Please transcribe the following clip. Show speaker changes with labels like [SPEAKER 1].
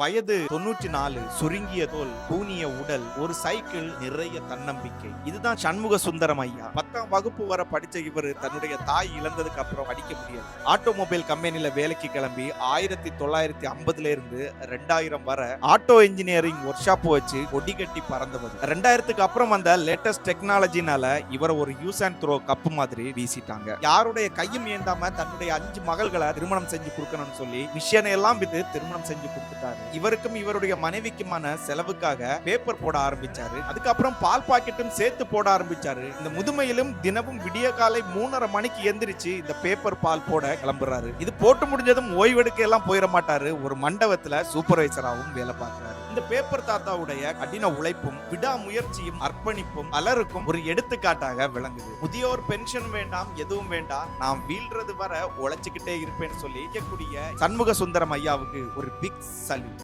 [SPEAKER 1] வயது தொண்ணூற்றி நாலு சுருங்கிய தோல் கூனிய உடல் ஒரு சைக்கிள் நிறைய தன்னம்பிக்கை. இதுதான் சண்முக சுந்தரம் ஐயா. பத்தாம் வகுப்பு வர படிச்ச இவர் தன்னுடைய தாய் இழந்ததுக்கு அப்புறம் படிக்க முடியல. ஆட்டோமொபைல் கம்பெனில வேலைக்கு கிளம்பி ஆயிரத்தி தொள்ளாயிரத்தி ஐம்பதுல இருந்து ரெண்டாயிரம் வர ஆட்டோ இன்ஜினியரிங் ஒர்க் ஷாப் வச்சு ஒடி கட்டி பறந்தவர். ரெண்டாயிரத்துக்கு அப்புறம் வந்த லேட்டஸ்ட் டெக்னாலஜினால இவரை ஒரு யூஸ் அண்ட் த்ரோ கப்பு மாதிரி வீசிட்டாங்க. யாருடைய கையும் ஏந்தாம தன்னுடைய அஞ்சு மகள்களை திருமணம் செஞ்சு கொடுக்கணும்னு சொல்லி மிஷினை எல்லாம் வித்து திருமணம் செஞ்சு கொடுத்துட்டாரு. இவருக்கும் இவருடைய மனைவிக்குமான செலவுக்காக பேப்பர் போட ஆரம்பிச்சாரு. அதுக்கப்புறம் பால் பாக்கெட்டும் சேர்த்து போட ஆரம்பிச்சாரு. இந்த முதுமையிலும் தினமும் விடிய காலை மூணரை மணிக்கு எந்திரிச்சு இந்த பேப்பர் பால் போட கிளம்புறாரு. இது போட்டு முடிஞ்சதும் ஓய்வெடுக்க எல்லாம் போயிட மாட்டாரு. ஒரு மண்டபத்துல சூப்பர்வைசராகவும் வேலை பார்க்கறாரு. இந்த பேப்பர் தாத்தாவுடைய கடின உழைப்பும் விடாமுயற்சியும் அர்ப்பணிப்பும் பலருக்கும் ஒரு எடுத்துக்காட்டாக விளங்குது. முதியோர் பென்ஷன் வேண்டாம் எதுவும் வேண்டாம். நான் வீழ்றது வர உழைச்சுக்கிட்டே இருப்பேன்னு சொல்லி இயக்கக்கூடிய சண்முக சுந்தரம் ஐயாவுக்கு ஒரு பிக் சல்யூட்